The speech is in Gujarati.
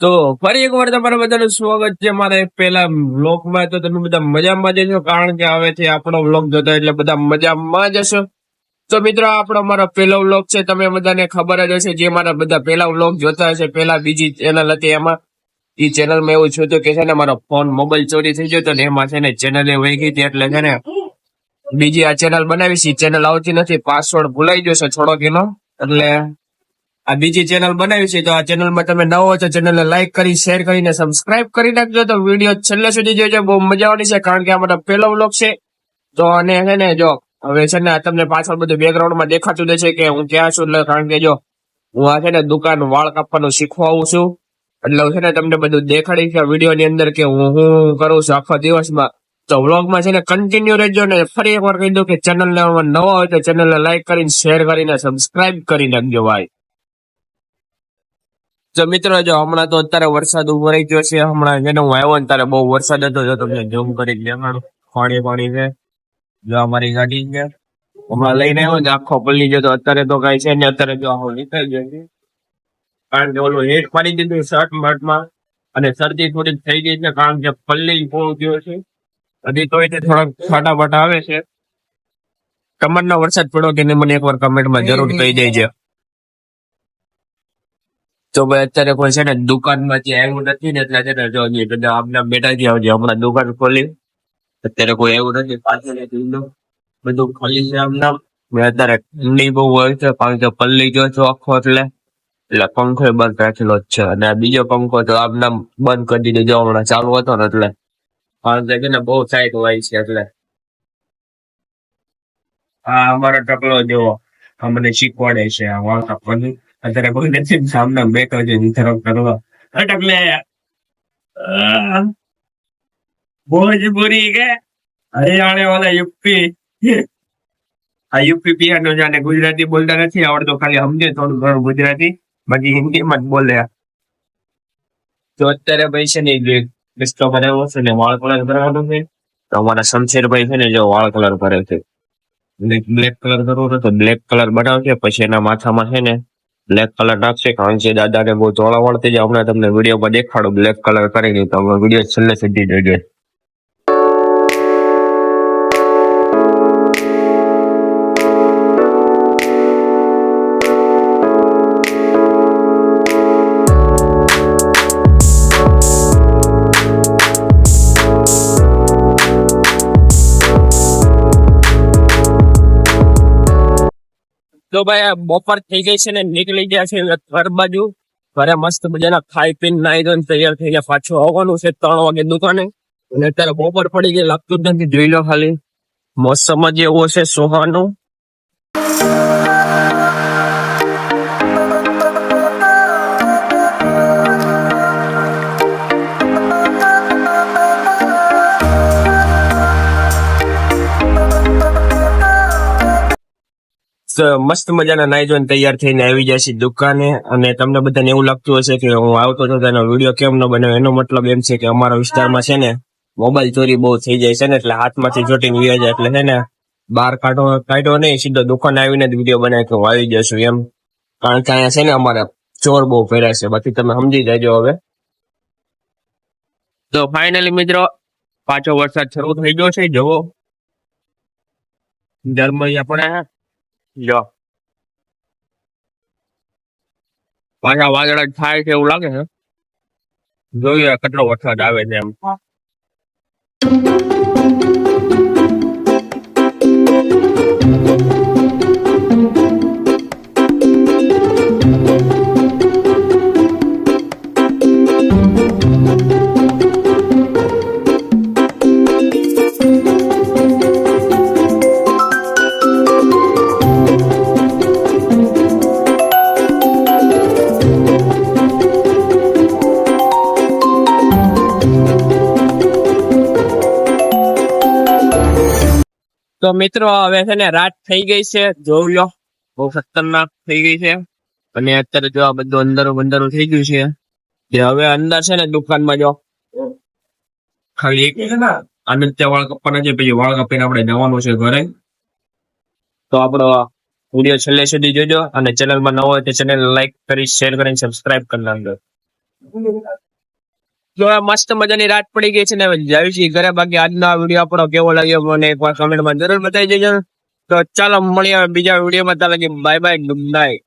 તો ફરી એકવાર તમારા બધાનું સ્વાગત છે મારે પેલા વ્લોગમાં તો તમે બધા મજામાં જ છો કારણ કે હવે છે આપણો વ્લોગ જોતો એટલે બધા મજામાં જ હશો. તો મિત્રો, આપણો મારો પેલો વ્લોગ છે. તમે બધાને ખબર જ હશે જે મારા બધા પેલા વ્લોગ જોતા હશે. પેલા બીજી ચેનલ હતી એમાં. એ ચેનલમાં એવું છું કે છે ને, મારો ફોન મોબાઈલ ચોરી થઈ ગયો તો એમાં છે ને ચેનલ એ વહી ગઈ હતી એટલે છે ને, બીજી આ ચેનલ બનાવી છે ચેનલ આવતી નથી. પાસવર્ડ ભૂલાઈ ગયો છે થોડોક એટલે આ બીજી ચેનલ બનાવી છે, તો આ ચેનલમાં તમે નવો છો ચેનલને લાઈક કરી શેર કરીને સબસ્ક્રાઇબ કરી નાખજો. તો વીડિયો છેલ્લે સુધી જોજો, બહુ મજા આવવાની છે, કારણ કે આ મારો પહેલો વ્લોગ છે. તો અને છે ને, જો, હવે છે ને, તમને પાછળ બધું બેકગ્રાઉન્ડમાં દેખાતું છે કે હું ક્યાં છું, એટલે કારણ કે જો, હું આ છે ને, દુકાન વાળ કાપવાનું શીખવા આવું છું. એટલે છે ને, તમને બધું દેખાડી છે વિડીયોની અંદર કે હું હું કરું છું આખા દિવસમાં. તો વ્લોગમાં છે ને કન્ટિન્યુ રહેજો ને, ફરી એકવાર કહી દઉં કે ચેનલને નવા હોય તો ચેનલને લાઈક કરીને શેર કરીને સબસ્ક્રાઇબ કરી નાખજો, ભાઈ. જો મિત્રો, જો હમણાં તો અત્યારે વરસાદ ઊભો રહી ગયો છે. હમણાં જેને હું આવ્યો ને ત્યારે બહુ વરસાદ હતો, જો તમને જમ કરી દેખાડું. પાણી પાણી છે. જો અમારી ગાડી છે. હમણાં લઈને આવ્યો ને, આખો પલ્લી ગયો તો અત્યારે તો કઈ છે ને અત્યારે જો આખો નીકળી ગયો કારણ કે ઓલું હેઠ પાડી દીધું શર્ટ મર્ટમાં અને શરદી થોડીક થઈ ગઈ છે કારણ કે પલ્લી બહુ ગયો છે. હજી તોય તે થોડાક છાટા આવે છે. કમરનો વરસાદ પડ્યો કે મને એકવાર કમેન્ટમાં જરૂર કહી દેજો. તો ભાઈ અત્યારે કોઈ છે ને દુકાનમાં જે આવ્યું નથી ને એટલે છે ને જો બેઠા છે આવજે હમણાં દુકાન ખોલી. અત્યારે કોઈ આવ્યું નથી, પાછળ બધું ખાલી છે આમના. અત્યારે ઠંડી બહુ હોય છે, કારણ પલ્લી ગયો છો આખો એટલે. એટલે પંખો બંધ રાખેલો જ છે. અને બીજો પંખો તો આમના બંધ કરી દીધો જો હમણાં ચાલુ હતો ને એટલે. કારણ કે ને બહુ સાઈડ હોય છે એટલે. હા, અમારો ટકલો જેવો અમને શીખવાડે છે આ કાપવાનું અત્યારે કોઈ નથી, સામના બેઠો છે નિથરો કરવા. અટકલે ભોજપુરી કે. હરિયાણા વાળા યુપી. આ યુપી પિયાનો જાણે ગુજરાતી બોલતા નથી આવડતો, ખાલી સમજે થોડું ઘણું ગુજરાતી. બાકી હિન્દીમાં જ બોલે તો અત્યારે ભાઈ છે ને રિસ્તો ભરાવો છે ને વાળ કલર ભરવાનો છે. તો અમારા શમશેરભાઈ છે ને જો વાળ કલર ભરે છે. બ્લેક કલર કરવો તો બ્લેક કલર બનાવશે પછી એના માથામાં છે ને બ્લેક કલર નાખશે કારણ કે દાદાને બહુ ધોળા વળતી જાય હમણાં તમને વિડીયોમાં દેખાડો. બ્લેક કલર કરીને તમે વીડિયો છેલ્લે સુધી જોજો તો ભાઈ બપોર થઈ ગઈ છે ને નીકળી ગયા છે ઘર બાજુ. ઘરે મસ્ત મજાના ખાઈ પીને નાઈ ધોઈને તૈયાર થઈ ગયા. પાછું આવવાનું છે ત્રણ વાગે દુકાને. અને અત્યારે બપોર પડી ગઈ, લાગતું જ નથી. જોઈ લો ખાલી. મોસમ જ એવો છે સોહાનું. મસ્ત મજાના નાઈ જોઈને તૈયાર થઈને આવી જાય છે દુકાને. અને તમને બધાને એવું લાગતું હશે કે હું આવતો હતો તેનો વીડિયો કેમ ન બન્યો? એનો મતલબ એમ છે કે અમારા વિસ્તારમાં છે ને, મોબાઈલ ચોરી બહુ થઈ જાય છે ને, એટલે હાથમાંથી ચોટીને વ્યા જાય એટલે છે ને, બહાર કાઢો, કાઢ્યો નહીં, સીધો દુકાને આવીને જ વીડિયો બનાવી કે હું આવી જશું એમ. કારણ કે અહીંયા છે ને અમારે ચોર બહુ ફેરાય છે. બાકી તમે સમજી જજો હવે. તો ફાઇનલી મિત્રો, પાછો વરસાદ શરૂ થઈ ગયો છે જવો જર્મની આપણે જો પાછા વાદળા થાય છે એવું લાગે છે. જોઈએ કેટલો વરસાદ આવે છે એમ. તો મિત્રો હવે છે ને રાત થઈ ગઈ છે. જોઈ લો બહુ ખતરનાક થઈ ગઈ છે. અને અત્યારે જો આ બધું અંદરો બંદરો થઈ ગયું છે. કે હવે અંદર છે ને દુકાનમાં જો ખાલી એક આનંદ વાળ કપવાના છે પછી વાળ કપીને આપણે જવાનું છે ઘરે. તો આપણો વીડિયો છેલ્લે સુધી જોજો. અને ચેનલમાં નવો હોય તો ચેનલ લાઈક કરી શેર કરીને સબસ્ક્રાઇબ કરી નાખજો. જો મસ્ત મજાની રાત પડી ગઈ છે ને જાય છે. ઘરે બાકી આજનો આ વીડિયો આપણો કેવો લાગ્યો મને એકવાર કમેન્ટમાં જરૂર બતાવી દેજો. તો ચાલો મળીએ બીજા વિડીયોમાં ત્યાં લગી બાય બાય ગુડ નાઇટ